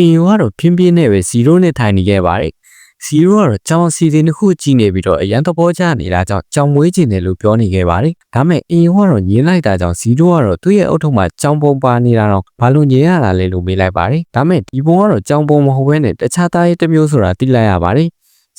အင်ယိုကတော့ပြင်းပြင်းနဲ့ပဲ0နဲ့ထိုင်နေခဲ့ပါတယ်0ကတော့ကြောင်စီစဉ်တစ်ခုကြည့်နေပြီးတော့အရန်သဘောကျနေတာကြောင့်ကြောင်မွေးကျင်တယ်လို့ပြောနေခဲ့ပါတယ်ဒါမဲ့အင်ယိုကတော့ညင်းလိုက်တာကြောင့်0ကတော့သူ့ရဲ့အုတ်ထုပ်မှာကြောင်ပုံပါနေတာတော့ဘာလို့ညင်းရတာလဲလို့မေးလိုက်ပါတယ်ဒါမဲ့ဒီပုံကတော့ကြောင်ပုံမဟုတ်ဘဲနဲ့တခြားသားရဲ့တစ်မျိုးဆိုတာသိလိုက်ရပါတယ်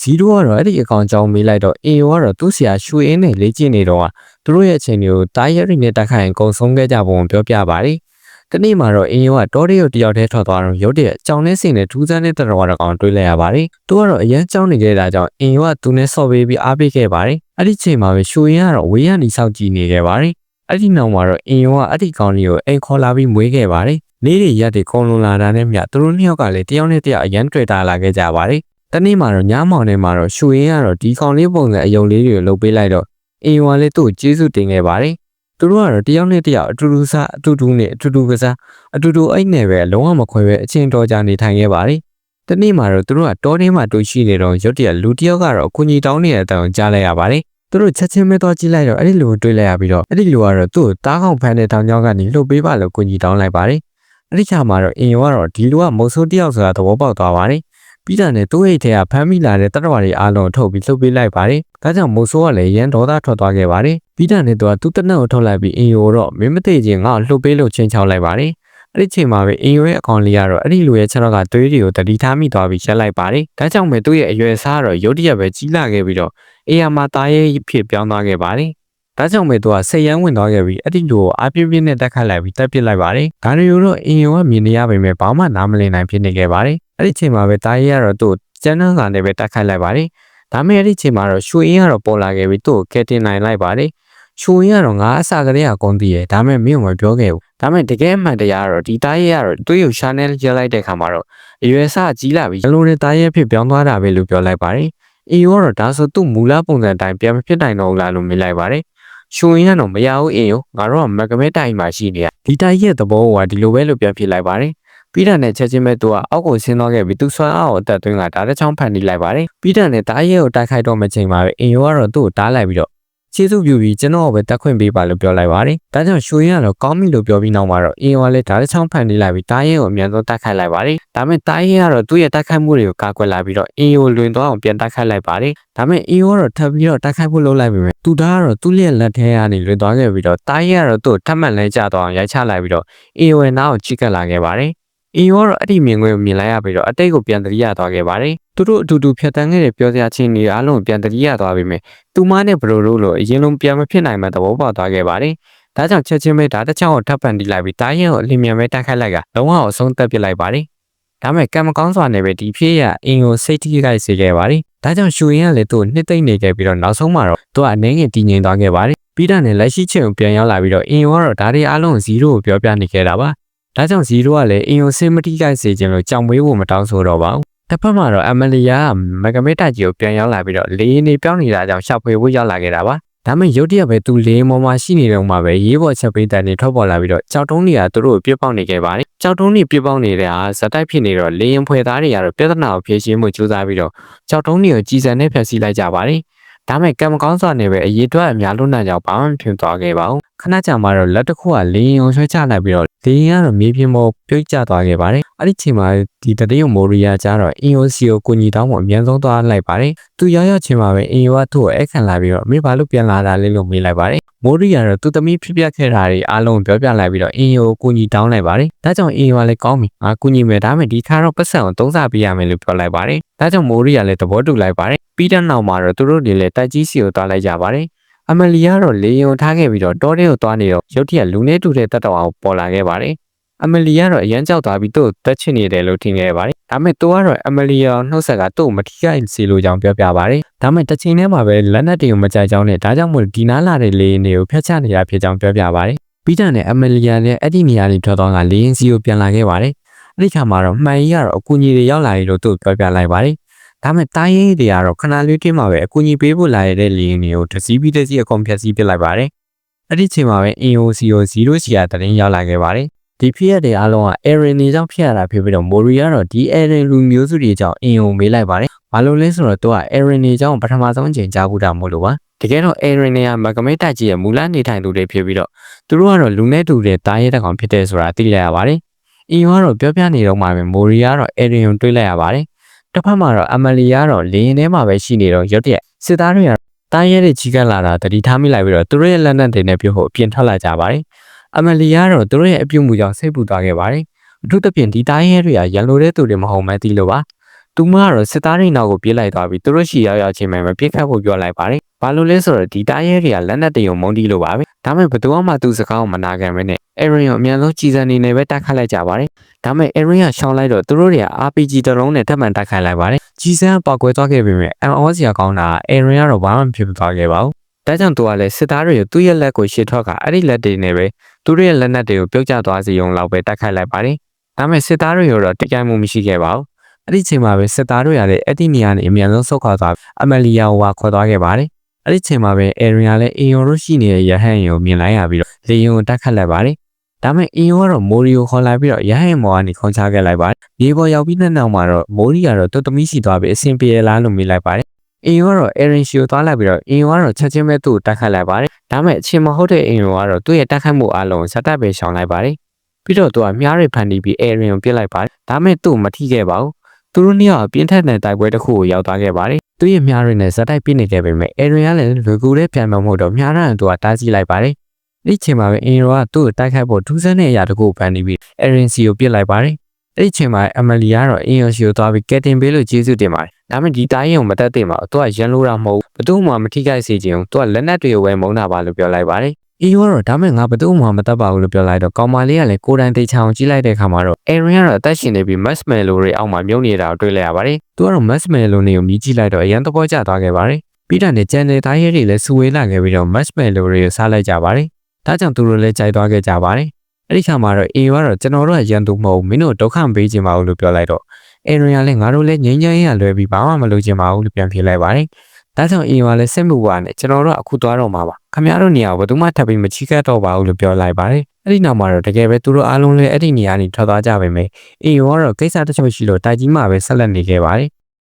ဇီရိုကတော့အဲ့ဒီအကောင်ကြောင်းမေးလိုက်တော့အေယိုကတော့သူ့ဆရာရွှေအင်းနဲ့လေ့ကျင့်နေတော့သူတို့ရဲ့အချိန်တွေကိုတားရဲရီနဲ့တက်ခိုင်အကုန်ဆုံးခဲ့ကြပုံပြောပြပါတယ်။ တနေ့မှာတော့အင်ယိုကတောရီကိုတယောက်တည်းထွက်သွားတော့ရုတ်တရက်ကြောင်နဲ့စင်နဲ့ထူးဆန်းတဲ့တတော်ကောင်တွေးလိုက်ရပါတယ်။သူကတော့အရန်ကြောင်းနေခဲ့တာကြောင့်အင်ယိုကသူနဲ့ဆော့ပေးပြီးအားပေးခဲ့ပါတယ်။အဲ့ဒီချိန်မှာပဲရွှေရင်ကတော့ဝေးရနေဆောက်ကြည့်နေခဲ့ပါတယ်။အဲ့ဒီနောက်မှာတော့အင်ယိုကအဲ့ဒီကောင်လေးကိုအိမ်ခေါ်လာပြီးမွေးခဲ့ပါတယ်။နေ့တွေရက်တွေကုန်းလွန်လာတာနဲ့မြသူတို့နှစ်ယောက်ကလည်းတယောက်နဲ့တယောက်အရန်တွေ့တာလာခဲ့ကြပါတယ်။တနေ့မှာတော့ညမောင်ထဲမှာတော့ရွှေရင်ကတော့ဒီကောင်လေးပုံစံအယုံလေးတွေကိုလှုပ်ပေးလိုက်တော့အင်ယိုကလည်းသူ့ကိုကျေးဇူးတင်ခဲ့ပါတယ်။ သူတို့ကတော့တယောက်နဲ့တယောက်အတူတူစားအတူတူနဲ့အတူတူကစားအတူတူအိတ်နဲ့ပဲလုံးဝမခွဲပဲအချင်းတော်ကြနေထိုင်ခဲ့ပါတယ်။တနေ့မှာတော့သူတို့ကတောထဲမှာတွေ့ရှိနေတော့ရုတ်တရက်လူတစ်ယောက်ကတော့အကူကြီးတောင်းနေတဲ့အတောင်ကြားလိုက်ရပါတယ်။သူတို့ချက်ချင်းပဲတော့ကြည့်လိုက်တော့အဲ့ဒီလူကိုတွေ့လိုက်ရပြီးတော့အဲ့ဒီလူကတော့သူ့ကိုတားကောင်ဖမ်းတဲ့တောင်ကြောင်းကနေလှုပ်ပေးပါလို့ကူညီတောင်းလိုက်ပါတယ်။အဲ့ဒီချာမှာတော့အင်ယောကတော့ဒီလူကမုတ်ဆိုးတစ်ယောက်ဆိုတာသဘောပေါက်သွားပါတယ်။ ပြီးတာနဲ့သူ့အိတ်ထဲကဖမ်းမိလာတဲ့တတဝါတွေအားလုံးထုတ်ပြီးလှုပ်ပေးလိုက်ပါတယ်။ဒါကြောင့်မိုးဆိုးကလည်းရန်ဒေါသထွက်သွားခဲ့ပါတယ်။ပြီးတာနဲ့သူကသူ့တနက်ကိုထုတ်လိုက်ပြီးအင်ယိုတော့မင်းမသိချင်းငါ့ကိုလှုပ်ပေးလို့ချင်းချောက်လိုက်ပါတယ်။အဲ့ဒီချိန်မှာပဲအင်ယိုရဲ့အကောင့်လေးကတော့အဲ့ဒီလူရဲ့ခြေထောက်ကသွေးတွေကိုတတိထားမိသွားပြီးရက်လိုက်ပါတယ်။ဒါကြောင့်ပဲသူ့ရဲ့အရွယ်စားကတော့ရုတ်တရက်ပဲကြီးလာခဲ့ပြီးတော့အေယာမာသားရဲ့ဖြစ်ပြောင်းသွားခဲ့ပါတယ်။ဒါကြောင့်ပဲသူကစိတ်ရမ်းဝင်သွားခဲ့ပြီးအဲ့ဒီလူကိုအပြင်းပြင်းနဲ့တက်ခတ်လိုက်ပြီးတက်ပစ်လိုက်ပါတယ်။ဒါတွေကိုတော့အင်ယိုကမြင်နေရပေမဲ့ဘာမှနားမလည်နိုင်ဖြစ်နေခဲ့ပါတယ်။ အဲ့ဒီချိန်မှာပဲတားရဲကတော့သူ့ကျန်းနှန်းစာနဲ့ပဲတက်ခတ်လိုက်ပါတယ်။ဒါမဲ့အဲ့ဒီချိန်မှာတော့ရွှေအင်းကတော့ပေါ်လာခဲ့ပြီးသူ့ကိုကဲတင်နိုင်လိုက်ပါတယ်။ရွှေအင်းကတော့ငါအစကတည်းကကုန်တည်ရဲ့ဒါမဲ့မင်းကမပြောခဲ့ဘူး။ဒါမဲ့တကယ်အမှန်တရားကတော့ဒီတားရဲကတော့တွေးရုပ်ရှာနေရက်လိုက်တဲ့ခါမှာတော့အရွယ်စကြီးလာပြီးဘလုံးနဲ့တားရဲဖြစ်ပြောင်းသွားတာပဲလို့ပြောလိုက်ပါတယ်။အီယောကတော့ဒါဆိုသူ့မူလပုံစံတိုင်းပြန်မဖြစ်နိုင်တော့ဘူးလားလို့မေးလိုက်ပါတယ်။ရွှေရင်ကတော့မရဘူးအင်းယောငါတို့ကမကမဲတိုင်မှာရှိနေရဒီတိုင်ရဲ့သဘောကဒီလိုပဲလို့ပြန်ဖြစ်လိုက်ပါတယ်။ ပြီးတာနဲ့ချက်ချင်းပဲသူကအောက်ကိုဆင်းသွားခဲ့ပြီးသူဆွမ်းအားကိုအသက်သွင်းကဒါတစ်ချောင်းဖန်တီးလိုက်ပါတယ်။ပြီးတာနဲ့တားရဲကိုတိုက်ခိုက်တော့မချိန်မှာပဲအင်ယောကတော့သူ့ကိုတားလိုက်ပြီးတော့ကျေးဇူးပြုပြီးကျွန်တော်ကိုပဲတက်ခွင့်ပေးပါလို့ပြောလိုက်ပါတယ်။ဒါကြောင့်ရွှေရင်ကတော့ကောင်းပြီလို့ပြောပြီးနောက်မှာတော့အင်ယောကလည်းဒါတစ်ချောင်းဖန်တီးလိုက်ပြီးတားရဲကိုအမြန်ဆုံးတိုက်ခိုက်လိုက်ပါတယ်။ဒါမဲ့တားရဲကတော့သူ့ရဲ့တိုက်ခိုက်မှုတွေကိုကာကွယ်လာပြီးတော့အင်ယောလွင်သွားအောင်ပြန်တိုက်ခိုက်လိုက်ပါတယ်။ဒါမဲ့အင်ယောကတော့ထပ်ပြီးတော့တိုက်ခိုက်ဖို့လုပ်လိုက်ပြီးသူသားကတော့သူ့ရဲ့လက်ထဲကနေလွင်သွားခဲ့ပြီးတော့တားရဲကတော့သူ့ကိုထပ်မံလဲကျသွားအောင်ရိုက်ချလိုက်ပြီးတော့အင်ယောရဲ့နားကိုချိကပ်လာခဲ့ပါတယ်။ အင်ယောကတော့အဲ့ဒီမြင်ကွင်းကိုမြင်လိုက်ရပြီးတော့အတိတ်ကိုပြန်တရိရသွားခဲ့ပါတယ်။သူတို့အတူတူဖြတ်တန်းခဲ့တဲ့ပြောစရာချင်းတွေအားလုံးကိုပြန်တရိရသွားပြီးမြဲသူမနဲ့ဘရိုတို့လိုအရင်လုံးပြန်မဖြစ်နိုင်မှသဘောပေါက်သွားခဲ့ပါတယ်။ဒါကြောင့်ချက်ချင်းပဲဒါတစ်ချောင်းကိုထပ်ပန်တီးလိုက်ပြီးတားရင်ကိုအလင်းမြန်ပဲတိုက်ခိုက်လိုက်ကလုံးဝအဆုံးသက်ပစ်လိုက်ပါတယ်။ဒါမဲ့ကံမကောင်းစွာနဲ့ပဲဒီဖြစ်ရအင်ကိုစိတ်ထိခိုက်စေခဲ့ပါတယ်။ဒါကြောင့်ရှူရင်ကလည်းသူ့ကိုနှစ်သိမ့်နေခဲ့ပြီးတော့နောက်ဆုံးမှာတော့သူကအနေငယ်တည်ငြိမ်သွားခဲ့ပါတယ်။ပြီးတာနဲ့လက်ရှိချင်းကိုပြန်ရောက်လာပြီးတော့အင်ရောကတော့ဒါတွေအားလုံး0ကိုပြောပြနေခဲ့တာပါ။ ဒါကြောင့်0ကလည်းအင်ကိုစင်မတိခိုက်စေခြင်းလို့ကြောင်မွေးဖို့မတောင်းဆိုတော့ပါဘူး။တစ်ဖက်မှာတော့အမလီယာကမကမေတာကြီးကိုပြန်ရောက်လာပြီးတော့လေးနေပြောင်းနေတာကြောင့်ရှောက်ဖွေဖို့ရောက်လာခဲ့တာပါ။ဒါမဲ့ရုတ်တရက်ပဲသူလေးမော်မှာရှိနေတော့မှပဲရေးပေါ်ချက်ပေးတန်တွေထွက်ပေါ်လာပြီးတော့ကြောက်တုံးတွေကသူတို့ကိုပြစ်ပေါက်နေခဲ့ပါတယ်။ကြောက်တုံးတွေပြစ်ပေါက်နေတဲ့ဟာဇက်တိုက်ဖြစ်နေတော့လေရင်ဖွယ်သားတွေကတော့ပြဿနာကိုဖြေရှင်းမှုကြိုးစားပြီးတော့ကြောက်တုံးတွေကိုကြီးစံနဲ့ဖျက်ဆီးလိုက်ကြပါတယ်။ ဒါမဲ့ကံမကောင်းစွာနဲ့ပဲအရေးအတွက်အများလုံးနိုင်ကြောင်ဘာမှမဖြစ်သွားခဲ့ပါဘူးခဏကြာမှတော့လက်တစ်ခုကလေရင်အောင်ဆွဲချလိုက်ပြီးတော့လေရင်ကတော့မြေပြင်ပေါ်ပြုတ်ကျသွားခဲ့ပါတယ်အဲ့ဒီချိန်မှာဒီတတိယမိုရီယာကျတော့အင်ယိုစီကိုကိုညီတောင်းဖို့အမြန်ဆုံးသွားလိုက်ပါတယ်သူရောက်ရောက်ချင်းမှာပဲအင်ယိုကသူ့ကိုအခန့်လာပြီးတော့မင်းဘာလို့ပြန်လာတာလဲလို့မေးလိုက်ပါတယ်မိုရီယာတော့သူ့သမီးဖြစ်ပြခဲ့တာတွေအားလုံးပြောပြလိုက်ပြီးတော့အင်ယိုကိုညီတောင်းလိုက်ပါတယ်ဒါကြောင့်အင်ယိုကလည်းကောင်းပြီငါကူညီမယ်ဒါပေမဲ့ဒီခါတော့ပတ်စံကိုသုံးစားပေးရမယ်လို့ပြောလိုက်ပါတယ်ဒါကြောင့်မိုရီယာလည်းသဘောတူလိုက်ပါတယ် ပြီးတဲ့နောက်မှာတော့သူတို့တွေလည်းတက်ကြီးစီကိုသွားလိုက်ကြပါတယ်အမလီကတော့လေယုံထားခဲ့ပြီးတော့တောထဲကိုသွားနေတော့ရုတ်တရက်လူနေတူတဲ့တက်တော်အောင်ပေါ်လာခဲ့ပါတယ်။အမလီကတော့အရန်ကြောက်သွားပြီးသူ့ကိုတက်ချင်နေတယ်လို့ထင်ခဲ့ပါတယ်။ဒါမဲ့သူကတော့အမလီယာနှုတ်ဆက်ကသူ့ကိုမထိခိုက်စေလိုကြောင်းပြောပြပါတယ်။ဒါမဲ့တစ်ချိန်တည်းမှာပဲလက်နက်တွေကိုမကြိုက်ကြောင်းနဲ့ဒါကြောင့်မို့ဒီနားလာတဲ့လေရင်တွေကိုဖျက်ချနေတာဖြစ်ကြောင်းပြောပြပါတယ်။ပြီးတဲ့နဲ့အမလီယာလည်းအဲ့ဒီနေရာလေးထွက်သွားကလေရင်စီကိုပြန်လာခဲ့ပါတယ်။အဲ့ဒီခါမှာတော့မှန်ကြီးကတော့အကူကြီးတွေရောက်လာပြီလို့သူ့ပြောပြလိုက်ပါတယ်။ ဒါမဲ့တိုင်းရေးတွေကတော့ခဏလေးတွင်းမှာပဲအကူအညီပေးဖို့လာရတဲ့လီရင်တွေကိုတစည်းပြီးတစည်းအကုန်ဖြတ်စည်းပစ်လိုက်ပါတယ်။အဲ့ဒီချိန်မှာပဲ AOCO 0စီကတရင်ရောက်လာခဲ့ပါတယ်။ဒီဖြစ်ရတဲ့အားလုံးက Aaron တွေကြောင့်ဖြစ်ရတာဖြစ်ပြီးတော့ Mori ကတော့ဒီ Aaron လူမျိုးစုတွေကြောင့်အင်ကိုမေးလိုက်ပါတယ်။ဘာလို့လဲဆိုတော့သူက Aaron တွေကြောင့်ပထမဆုံးအချိန်ကြားဘူးတာမို့လို့ပါ။တကယ်တော့ Aaron တွေကမကမိတ်တိုက်ကြီးရဲ့မူလနေထိုင်သူတွေဖြစ်ပြီးတော့သူတို့ကတော့လူနဲ့တူတဲ့တားရဲတဲ့ကောင်ဖြစ်တဲ့ဆိုတာသိလိုက်ရပါတယ်။အင်ရောကတော့ပြောပြနေတော့မှပဲမိုရီကတော့အေရင်ကိုတွေးလိုက်ရပါတယ် တစ်ဖက်မှာတော့အမလီကတော့လေရင်ထဲမှာပဲရှိနေတော့ရုတ်တရက်စစ်သားတွေကတားရဲတဲ့ကြီးကပ်လာတာတတိထားမိလိုက်ပြီးတော့သူတို့ရဲ့လက်နက်တွေနဲ့ပြုတ်ဖို့အပြင်ထွက်လာကြပါတယ်အမလီကတော့သူတို့ရဲ့အပြုတ်မှုကြောင့်စိတ်ပူသွားခဲ့ပါတယ်အထူးသဖြင့်ဒီတားရဲတွေကရန်လိုတဲ့သူတွေမဟုတ်မှန်းသိလို့ပါသူမကတော့စစ်သားတွေနောက်ကိုပြေးလိုက်သွားပြီးသူတို့ရှိရောက်ရောက်ချင်းမှပဲပြစ်ခတ်ဖို့ပြောလိုက်ပါတယ်ဘာလို့လဲဆိုတော့ဒီတားရဲတွေကလက်နက်တွေကိုမုန်းတီးလို့ပါပဲဒါမဲ့ဘယ်သူမှသူ့စကားကိုမနာခံမနဲ့အေရင်ကိုအမြန်ဆုံးကြီးစံနေနေပဲတိုက်ခတ်လိုက်ကြပါတယ် ဒါမဲ့အေရင်ကရှောင်းလိုက်တော့သူတို့တွေက RPG တစ်လုံးနဲ့တက်မှန်တိုက်ခိုက်လိုက်ပါတယ်ကြီးစံပောက်ကွဲသွားခဲ့ပေမဲ့အန်အောစရာကောင်းတာအေရင်ကတော့ဘာမှမဖြစ်သွားခဲ့ပါဘူးဒါကြောင့်သူကလည်းစစ်သားတွေကိုသူ့ရဲ့လက်ကိုရှစ်ထွက်ကအဲ့ဒီလက်တွေနဲ့ပဲသူတို့ရဲ့လက်နက်တွေကိုပြုတ်ကျသွားစေုံလောက်ပဲတိုက်ခိုက်လိုက်ပါတယ်ဒါမဲ့စစ်သားတွေကတော့တိကျမှုမရှိခဲ့ပါဘူးအဲ့ဒီချိန်မှာပဲစစ်သားတို့ရတဲ့အဲ့ဒီနေရာနေအမြန်ဆုံးဆုတ်ခွာသွားအမလီယာဝါခေါ်သွားခဲ့ပါတယ်အဲ့ဒီချိန်မှာပဲအေရီယာလည်းအင်ယောတို့ရှိနေတဲ့ရဟန်ကိုမြင်လိုက်ရပြီးတော့လေယုံကိုတက်ခတ်လိုက်ပါတယ် ဒါမဲ့အင်ယောကတော့မိုရီကိုခေါ်လာပြီးတော့ရဟန်မော်ကနေခေါင်းချခဲ့လိုက်ပါတယ်မြေပေါ်ရောက်ပြီးတဲ့နောက်မှာတော့မိုရီကတော့တော်သမီးရှိသွားပြီးအဆင်ပြေလားလို့မေးလိုက်ပါတယ်အင်ယောကတော့အေရင်ရှီကိုသွားလိုက်ပြီးတော့အင်ယောကတော့ချက်ချင်းပဲသူ့ကိုတက်ခတ်လိုက်ပါတယ်ဒါမဲ့အချင်းမဟုတ်တဲ့အင်ယောကတော့သူ့ရဲ့တက်ခတ်မှုအလုံးကိုစတက်ပဲရှောင်လိုက်ပါတယ်ပြီးတော့သူကမြားတွေဖန်တီးပြီးအေရင်ကိုပြစ်လိုက်ပါတယ်ဒါမဲ့သူ့ကိုမထိခဲ့ပါဘူးသူတို့နှစ်ယောက်အပြင်းထန်တဲ့တိုက်ပွဲတစ်ခုကိုရောက်သွားခဲ့ပါတယ်သူ့ရဲ့မြားတွေနဲ့ဇက်တိုက်ပြစ်နေခဲ့ပေမဲ့အေရင်ကလည်းလူကူတဲ့ပြန်မမဟုတ်တော့မြားရန်သူကတားဆီးလိုက်ပါတယ် ဒီချိန်မှာပဲအင်ရောကသူ့ကိုတိုက်ခိုက်ဖို့ဒူးစမ်းတဲ့အရာတစ်ခုကိုဖန်တီးပြီးအေရင်စီကိုပြစ်လိုက်ပါတယ်အဲ့ဒီချိန်မှာအမလီကတော့အင်ယောရှိကိုသွားပြီးကက်တင်ပေးလို့ကျေးဇူးတင်ပါတယ်။ဒါပေမဲ့ဒီတိုင်းရုံမတက်သင့်ပါဘူး။သူကရန်လို့တာမဟုတ်ဘူး။ဘသူမှမထိခိုက်စေချင်ဘူး။သူကလက်နက်တွေကိုဝယ်မုန်းတာပါလို့ပြောလိုက်ပါတယ်။အင်ယောကတော့ဒါမဲ့ငါဘသူမှမတက်ပါဘူးလို့ပြောလိုက်တော့ကောင်မလေးကလည်းကိုယ်တိုင်သိချအောင်ကြည့်လိုက်တဲ့အခါမှာတော့အေရင်ကတော့အသက်ရှင်နေပြီးမတ်မဲလိုတွေအောက်မှာမြုပ်နေတာကိုတွေ့လိုက်ရပါတယ်။သူကတော့မတ်မဲလိုတွေကိုမြည်ကြည့်လိုက်တော့အရန်သဘောကျသွားခဲ့ပါတယ်။ပြီးတော့နေကျန်တဲ့သားရဲတွေလည်းစူဝေးလာခဲ့ပြီးတော့မတ်မဲလိုတွေကိုစားလိုက်ကြပါတယ်။ ဒါကြောင့်သူတို့လည်းကြိုက်သွားခဲ့ကြပါတယ်။အဲ့ဒီခါမှာတော့အေကတော့ကျွန်တော်တို့ကရန်သူမဟုတ်မင်းတို့ဒုက္ခမပေးချင်ပါဘူးလို့ပြောလိုက်တော့အေရင်ကလည်းငါတို့လည်းငြိမ်းချမ်းရေးရလွယ်ပြီးဘာမှမလုပ်ချင်ပါဘူးလို့ပြန်ဖြေလိုက်ပါတယ်။ဒါကြောင့်အေကလည်းစိတ်မှုပါနဲ့ကျွန်တော်တို့အခုသွားတော့မှာပါ။ခင်ဗျားတို့နေရာကိုဘယ်သူမှထပ်ပြီးမချီးကပ်တော့ပါဘူးလို့ပြောလိုက်ပါတယ်။အဲ့ဒီနောက်မှာတော့တကယ်ပဲသူတို့အားလုံးလည်းအဲ့ဒီနေရာနေထွက်သွားကြပါမယ်။အေကတော့ကိစ္စတချို့ရှိလို့တိုက်ကြီးမှပဲဆက်လက်နေခဲ့ပါတယ်